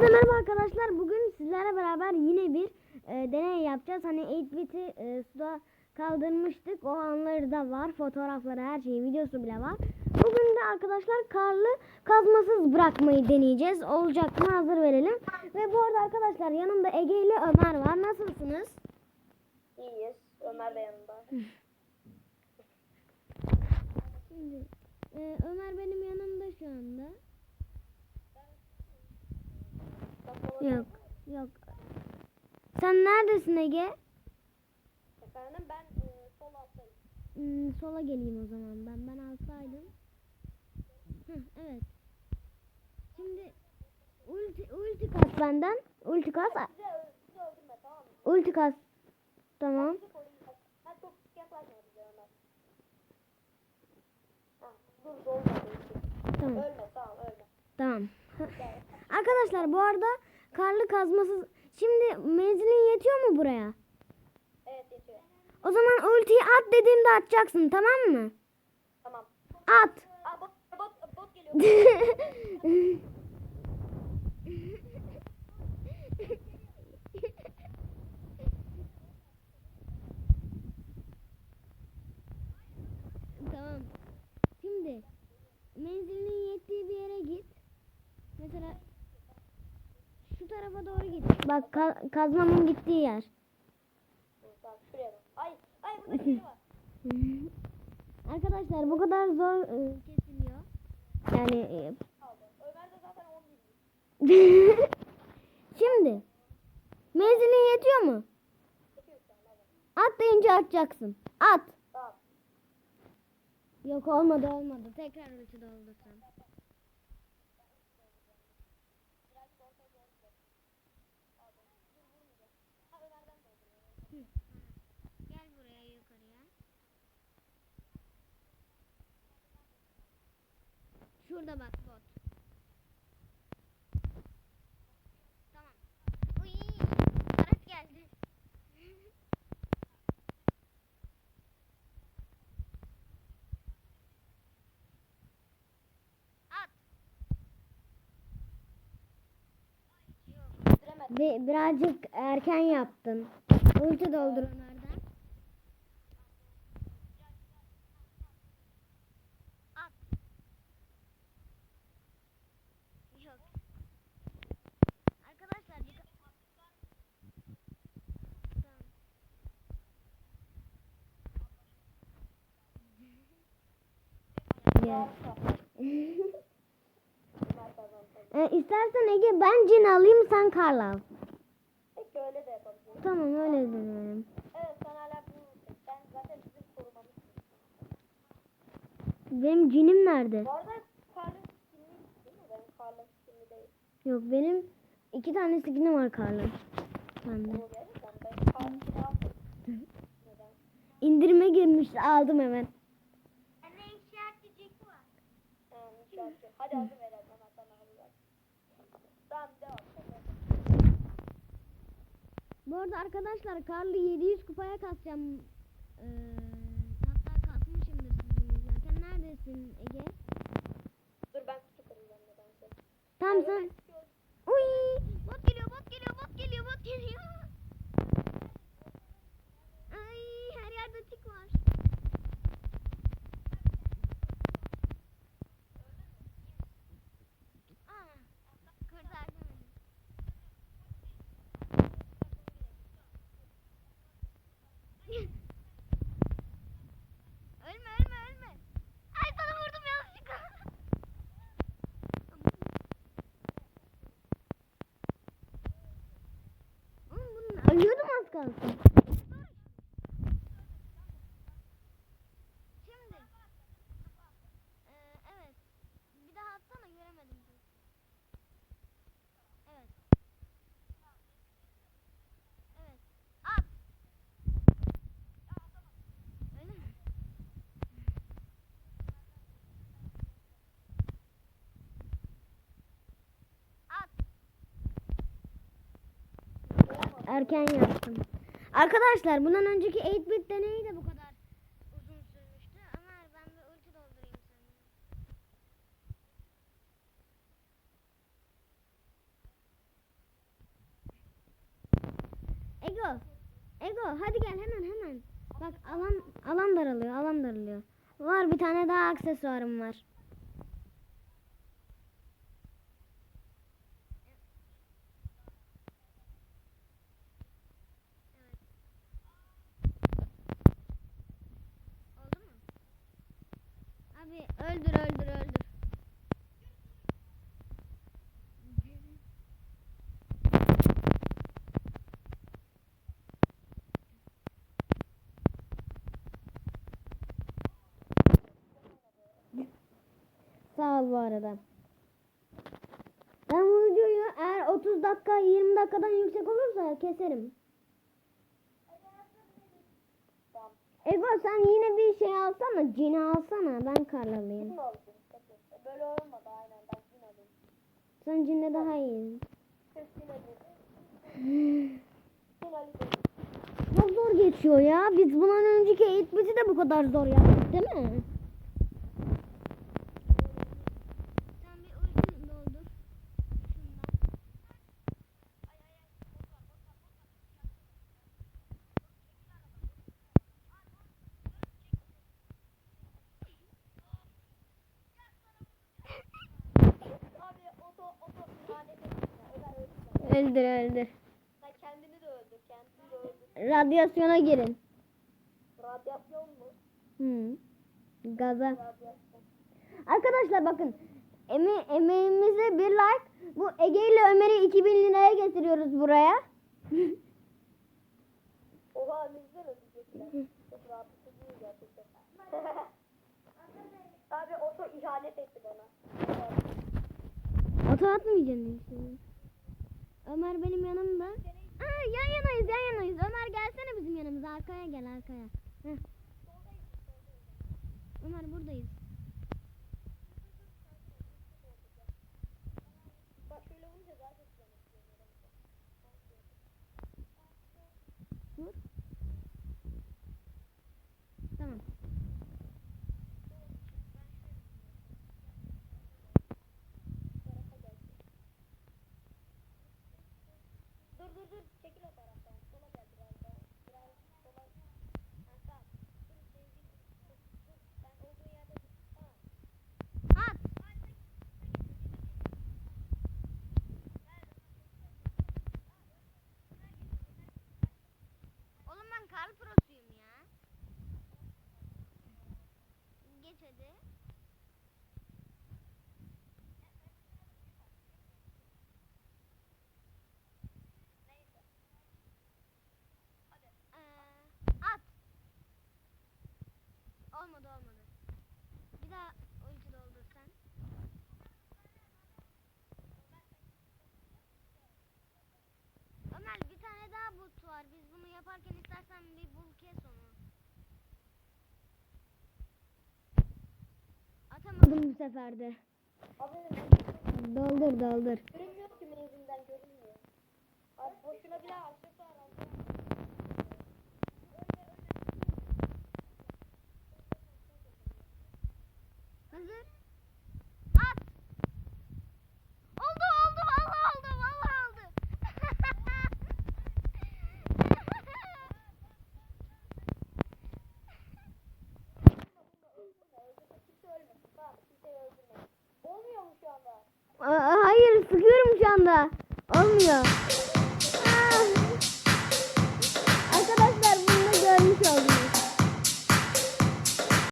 Hepinize merhaba arkadaşlar. Bugün sizlerle beraber yine bir e, deney yapacağız. Hani 8-bit'i e, suda kaldırmıştık. O anları da var. Fotoğrafları, her şeyi, videosu bile var. Bugün de arkadaşlar karlı kazmasız bırakmayı deneyeceğiz. Olacak mı? Hazır verelim. Ve bu arada arkadaşlar yanımda Ege ile Ömer var. Nasılsınız? İyiyiz. Ömer de yanında. Şimdi e, Ömer benim yanımda şu anda. Yok, yok. Sen neredesin Ege? Efendim ben e, sol alttayım. Hmm, sola geleyim o zaman ben. Ben alsaydım. Heh, evet. Şimdi ulti, ulti kas benden. Ulti kas. Ulti kas. Tamam. Tamam. Ölme tamam ölme. Tamam. Arkadaşlar bu arada karlı kazmasız. Şimdi menzilin yetiyor mu buraya? Evet yetiyor. O zaman ultiyi at dediğimde atacaksın tamam mı? Tamam. At. Aa bot bot bot geliyor. tamam. Şimdi menzilinin yettiği bir yere git. Mesela şu tarafa doğru git. Bak ka- kazmamın gittiği yer. Tamam şuraya bak. Ay ay burada biri var. Arkadaşlar bu kadar zor e, kesiliyor. Yani e, Aldı. Ömer de zaten 10 bin. şimdi menzilin yetiyor mu? At deyince atacaksın. At. Yok olmadı olmadı. Tekrar ulti doldursan. Gel buraya yukarıya. Şurada bak bot. Tamam. Uy, araç geldi. At. Bir, birazcık erken yaptın. Ulti doldur kazandı. Ee, istersen Ege ben cin alayım sen karla al. Peki öyle de yapabiliriz. Tamam öyle deneyelim. Evet sen hala bulmuşsun. Ben zaten bizim korumamızsın. Benim cinim nerede? Bu arada Karl'ın skinli değil mi? Benim Karl'ın skinli değil. Yok benim iki tane skinim var karla. Bende. O gerçekten ben Karl skin'i aldım. İndirime girmiş aldım hemen. Anne işaretçik var. Ha işaretçi. Hadi adı verelim hemen sana adı ver. Tamam devam. Bu arada arkadaşlar Karlı 700 kupaya kasacağım. Ee, hatta kasmışımdır sizin izlerken. Neredesin Ege? Dur ben kutu kıracağım nedense. Tam sen. Uy! Bot geliyor, bot geliyor, bot geliyor, bot geliyor. Ay her yerde tik var. erken yaptım. Arkadaşlar bundan önceki 8-bit deneyi de bu kadar uzun sürmüştü ama ben bir ulti doldurayım sanırım. Ego, Ego hadi gel hemen hemen. Bak alan alan daralıyor, alan daralıyor. Var bir tane daha aksesuarım var. Ben bu videoyu eğer 30 dakika 20 dakikadan yüksek olursa keserim. Ego sen yine bir şey alsana, cini alsana. Ben? Peki. Böyle olmadı aynen. Ben cin alayım. Sen cinle daha alayım. Çok zor geçiyor ya. Biz bundan önceki 8 biti de bu kadar zor yaptık değil mi? Sen bir ultini doldur. Şundan. Abi oto oto ihanet etme. Ömer öldü. Öldür öldür. Sen kendini de öldür. Kendini de öldür. Radyasyona girin. Radyasyon mu? Hı. Gaza. Radyasyon. Arkadaşlar bakın. Eme emeğimize bir like. Bu Ege ile Ömer'i 2000 liraya getiriyoruz buraya. Oha güzel ödeyecekler. Çok rahatsız değil gerçekten. Abi oto ihanet etti bana. Oto atmayacaksın. Ömer benim yanımda. Aa, yan yanayız yan yanayız. Ömer gelsene bizim yanımıza. Arkaya gel arkaya. Heh. Ömer buradayız. did it. Yaparken istersen bir bul kes onu. Atamadım bu sefer de. Abi Doldur doldur. görünmüyor ki menzinden görünmüyor. Abi boşuna bile açlık var. Hazır. At. Oldu oldu vallahi oldu vallahi oldu. Kimse ölmesin. Tamam kimseyi öldürmeyin. Olmuyor mu şu anda? Aa, hayır sıkıyorum şu anda. Olmuyor.